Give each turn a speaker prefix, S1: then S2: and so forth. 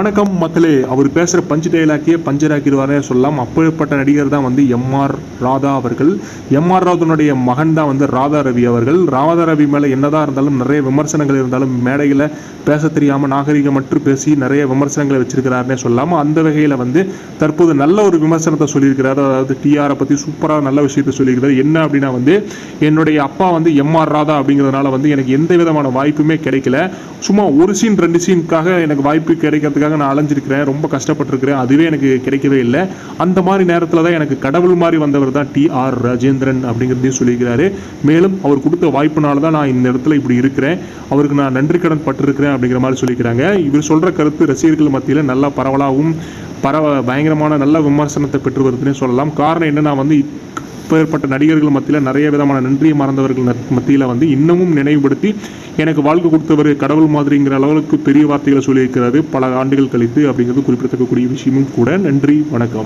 S1: வணக்கம் மக்களே. அவர் பேசுகிற பஞ்சு டைலாக்கே பஞ்சராக்கிடுவாரே சொல்லலாம். அப்பேற்பட்ட நடிகர் தான் வந்து எம்ஆர் ராதா அவர்கள். எம்ஆர் ராதனுடைய மகன் தான் வந்து ராதா ரவி அவர்கள். ராதா ரவி மேலே என்னதான் இருந்தாலும் நிறைய விமர்சனங்கள் இருந்தாலும் மேடையில் பேச தெரியாமல் நாகரிகமற்று பேசி நிறைய விமர்சனங்களை வச்சிருக்கிறாருன்னே சொல்லலாம். அந்த வகையில் வந்து தற்போது நல்ல ஒரு விமர்சனத்தை சொல்லியிருக்கிறார். அதாவது டிஆரை பற்றி சூப்பராக நல்ல விஷயத்தை சொல்லியிருக்கிறார். என்ன அப்படின்னா வந்து என்னுடைய அப்பா வந்து எம்ஆர் ராதா அப்படிங்கிறதுனால வந்து எனக்கு எந்த விதமான வாய்ப்புமே கிடைக்கல. சும்மா ஒரு சீன் ரெண்டு சீனுக்காக எனக்கு வாய்ப்பு கிடைக்கிறதுக்காக நான் அலைஞ்சிருக்கிறேன் ரொம்ப கஷ்டப்பட்டிருக்கிறேன். அதுவே எனக்கு கிடைக்கவே இல்லை. அந்த மாதிரி நேரத்தில் தான் எனக்கு கடவுள் மாதிரி வந்தவர் தான் டி ஆர் ராஜேந்திரன் அப்படிங்கிறதையும் சொல்லியிருக்கிறாரு. மேலும் அவர் கொடுத்த வாய்ப்புனால தான் நான் இந்த இடத்துல இப்படி இருக்கிறேன். அவருக்கு நான் நன்றி கடன் பட்டிருக்கிறேன் அப்படிங்கிற மாதிரி சொல்லிக்கிறாங்க. இவர் சொல்கிற கருத்து ரசிகர்கள் மத்தியில் நல்லா பரவலாகவும் பரவ பயங்கரமான நல்ல விமர்சனத்தை பெற்று வருதுன்னே சொல்லலாம். காரணம் என்னன்னா வந்து இப்பேற்பட்ட நடிகர்கள் மத்தியில் நிறைய விதமான நன்றியை மறந்தவர்கள் மத்தியில் வந்து இன்னமும் நினைவுபடுத்தி எனக்கு வாழ்க்கை கொடுத்தவர் கடவுள் மாதிரிங்கிற அளவுக்கு பெரிய வார்த்தைகளை சொல்லியிருக்கிறாரு. பல ஆண்டுகள் கழித்து அப்படிங்கிறது குறிப்பிடத்தக்கக்கூடிய விஷயமும் கூட. நன்றி வணக்கம்.